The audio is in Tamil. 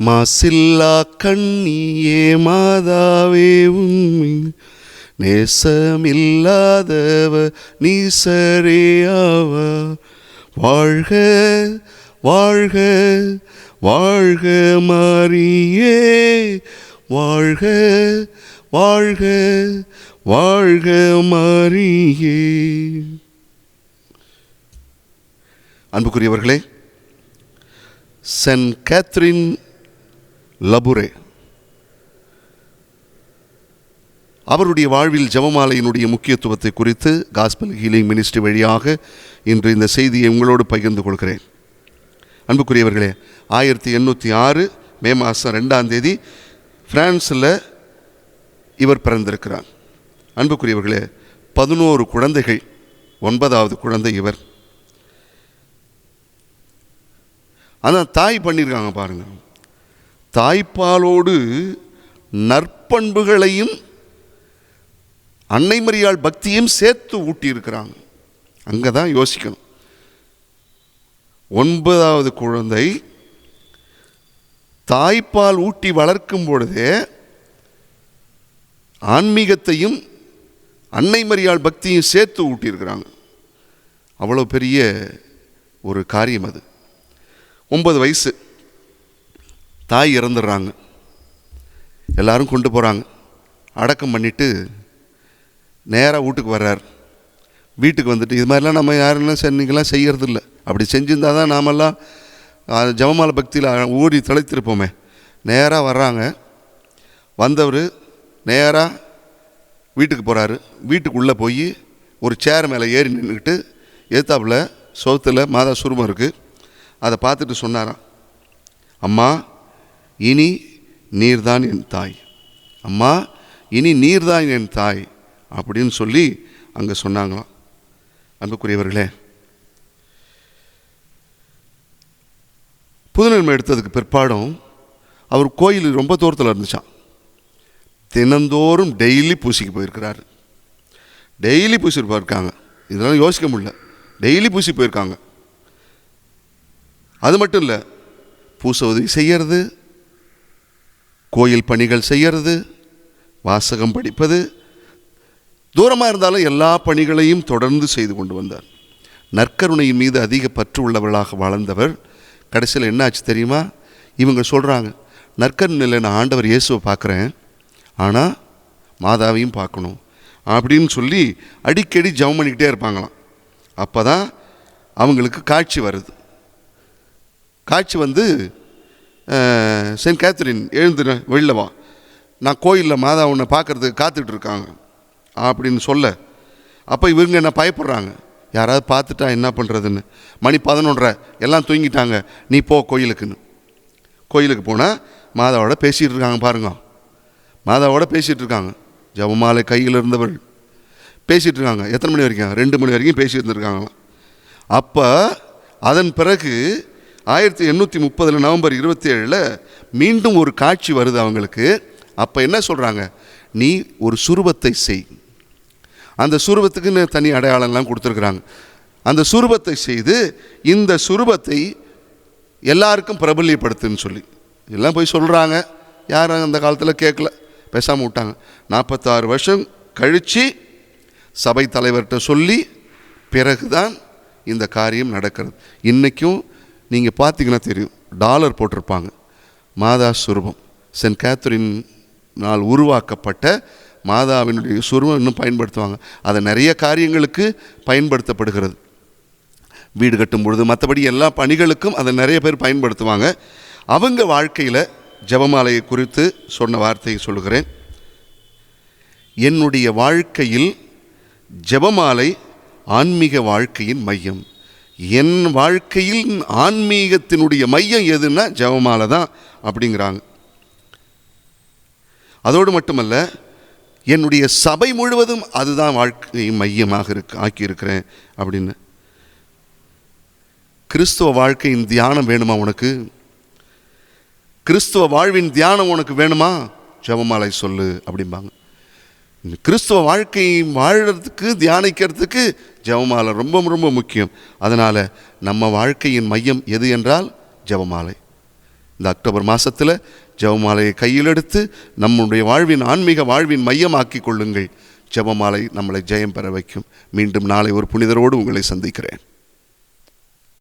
மாசில்லா கண்ணியே மாதாவே உண்மை. நேசமில்லாதவ நீசரேயாவ வாழ்க வாழ்க வாழ்க மாறியே வாழ்க வாழ்க வாழ்க மாறியே அன்புக்குரியவர்களே சென்ட் கேத்ரின் லபுரே. அவருடைய வாழ்வில் ஜபமாலையினுடைய முக்கியத்துவத்தை குறித்து காஸ்பல் ஹீலிங் மினிஸ்ட்ரி வழியாக இன்று இந்த செய்தியை உங்களோடு பகிர்ந்து கொள்கிறேன். அன்புக்குரியவர்களே ஆயிரத்தி எண்ணூற்றி ஆறு மே மாதம் ரெண்டாம் தேதி பிரான்ஸில் இவர் பிறந்திருக்கிறார். அன்புக்குரியவர்களே பதினோரு குழந்தைகள் ஒன்பதாவது குழந்தை இவர். ஆனால் தாய் பண்ணியிருக்காங்க பாருங்க. தாய்ப்பாலோடு நற்பண்புகளையும் அன்னை மரியாள் பக்தியும் சேர்த்து ஊட்டியிருக்கிறாங்க. அங்கே தான் யோசிக்கணும். ஒன்பதாவது குழந்தை தாய்ப்பால் ஊட்டி வளர்க்கும் பொழுதே ஆன்மீகத்தையும் அன்னை மரியாள் பக்தியும் சேர்த்து ஊட்டியிருக்கிறாங்க. அவ்வளோ பெரிய ஒரு காரியம் அது. ஒன்பது வயசு. தாய் இறந்துடுறாங்க. எல்லாரும் கொண்டு போகிறாங்க அடக்கம் பண்ணிவிட்டு நேராக வீட்டுக்கு வர்றார். வீட்டுக்கு வந்துட்டு இது மாதிரிலாம் நம்ம யாருன்னா சென்னைக்கெல்லாம் செய்கிறதில்ல அப்படி செஞ்சிருந்தா தான் நாமெல்லாம் அஹ், பக்தியில் ஓடி தொலைத்திருப்போமே. நேராக வர்றாங்க. வந்தவர் நேராக வீட்டுக்கு போகிறாரு வீட்டுக்குள்ளே போய் ஒரு சேர் மேலே ஏறி நின்றுக்கிட்டு ஏத்தாப்பில் சோத்தில் மாதா சுருமம் இருக்குது அதை பார்த்துட்டு சொன்னாராம். அம்மா இனி நீர்தான் என் தாய். அம்மா இனி நீர்தான் என் தாய் அப்படின்னு சொல்லி அங்கே சொன்னாங்களாம். அன்புக்குரியவர்களே புதுநன்மை எடுத்ததுக்கு பிற்பாடும் அவர் கோயில் ரொம்ப தூரத்தில் இருந்துச்சான் தினந்தோறும் டெய்லி பூசிக்கு போயிருக்கிறாரு. டெய்லி பூசிட்டு போயிருக்காங்க. இதெல்லாம் யோசிக்க முடியல. டெய்லி பூசி போயிருக்காங்க. அது மட்டும் இல்லை பூச உதவி செய்கிறது கோயில் பணிகள் செய்கிறது வாசகம் படிப்பது. தூரமாக இருந்தாலும் எல்லா பணிகளையும் தொடர்ந்து செய்து கொண்டு வந்தார். நற்கருணையின் மீது அதிக பற்று உள்ளவர்களாக வாழ்ந்தவர். கடைசியில் என்ன ஆச்சு தெரியுமா? இவங்க சொல்கிறாங்க நற்கருணையில் நான் ஆண்டவர் இயேசுவை பார்க்குறேன் ஆனால் மாதாவையும் பார்க்கணும் அப்படின்னு சொல்லி அடிக்கடி ஜெபம் பண்ணிக்கிட்டே இருப்பாங்களாம். அப்போ தான் அவங்களுக்கு காட்சி வருது. காட்சி வந்து சென்ட் கேத்ரின் எழுந்து வெளில வா நான் கோயிலில் மாதா உன்னை பார்க்கறதுக்கு காத்துட்டு இருக்காங்க அப்படின்னு சொல்ல. அப்போ இவங்க என்ன பயப்படுறாங்க? யாராவது பார்த்துட்டா என்ன பண்ணுறதுன்னு மணி பதினொன்றரை எல்லாம் தூங்கிட்டாங்க. நீ போ கோயிலுக்குன்னு. கோயிலுக்கு போனால் மாதாவோட பேசிகிட்டு இருக்காங்க பாருங்க. மாதாவோட பேசிகிட்டு இருக்காங்க ஜபமாலை கையில் இருந்தவர்கள் பேசிகிட்டு இருக்காங்க எத்தனை மணி வரைக்கும்? ரெண்டு மணி வரைக்கும் பேசிட்டு இருந்திருக்காங்களாம் அப்போ அதன் பிறகு ஆயிரத்தி எண்ணூற்றி முப்பதில் நவம்பர் இருபத்தி ஏழில் மீண்டும் ஒரு காட்சி வருது அவங்களுக்கு. அப்போ என்ன சொல்கிறாங்க நீ ஒரு சுரூபத்தை செய். அந்த சுரூபத்துக்குன்னு தனி அடையாளம்லாம் கொடுத்துருக்குறாங்க. அந்த சுரூபத்தை செய்து இந்த சுரூபத்தை எல்லாருக்கும் பிரபல்யப்படுத்துன்னு சொல்லி. எல்லாம் போய் சொல்கிறாங்க யாரும் அந்த காலத்தில் கேட்கல பேசாமல் விட்டாங்க. நாற்பத்தாறு வருஷம் கழித்து சபை தலைவர்கிட்ட சொல்லி பிறகுதான் இந்த காரியம் நடக்கிறது. இன்றைக்கும் நீங்கள் பார்த்தீங்கன்னா தெரியும் டாலர் போட்டிருப்பாங்க. மாதா சுரூபம். சென்ட் கேத்ரின் நாள் உருவாக்கப்பட்ட மாதாவினுடைய சுரூபம் இன்னும் பயன்படுத்துவாங்க. அதை நிறைய காரியங்களுக்கு பயன்படுத்தப்படுகிறது. வீடு கட்டும் பொழுது மற்றபடி எல்லா பணிகளுக்கும் அதை நிறைய பேர் பயன்படுத்துவாங்க. அவங்க வாழ்க்கையில் ஜெபமாலையை குறித்து சொன்ன வார்த்தையை சொல்கிறேன் என்னுடைய வாழ்க்கையில் ஜெபமாலை ஆன்மீக வாழ்க்கையின் மையம். என் வாழ்க்கையில் ஆன்மீகத்தினுடைய மையம் எதுன்னா ஜெபமாலை தான் அப்படிங்கிறாங்க. அதோடு மட்டுமல்ல என்னுடைய சபை முழுவதும் அதுதான் வாழ்க்கை மையமாக இருக்கு ஆக்கியிருக்கிறேன் அப்படின்னு. கிறிஸ்துவ வாழ்க்கையின் தியானம் வேணுமா உனக்கு? கிறிஸ்துவ வாழ்வின் தியானம் உனக்கு வேணுமா? ஜெபமாலை சொல்லு அப்படிம்பாங்க. கிறிஸ்துவ வாழ்க்கையை வாழறதுக்கு தியானிக்கிறதுக்கு ஜெபமாலை ரொம்ப ரொம்ப முக்கியம். அதனால் நம்ம வாழ்க்கையின் மையம் எது என்றால் ஜபமாலை. இந்த அக்டோபர் மாதத்தில் ஜபமாலையை கையில் எடுத்து நம்முடைய வாழ்வின் ஆன்மீக வாழ்வின் மையமாக்கி கொள்ளுங்கள். ஜெபமாலை நம்மளை ஜெயம் பெற வைக்கும். மீண்டும் நாளை ஒரு புனிதரோடு உங்களை சந்திக்கிறேன்.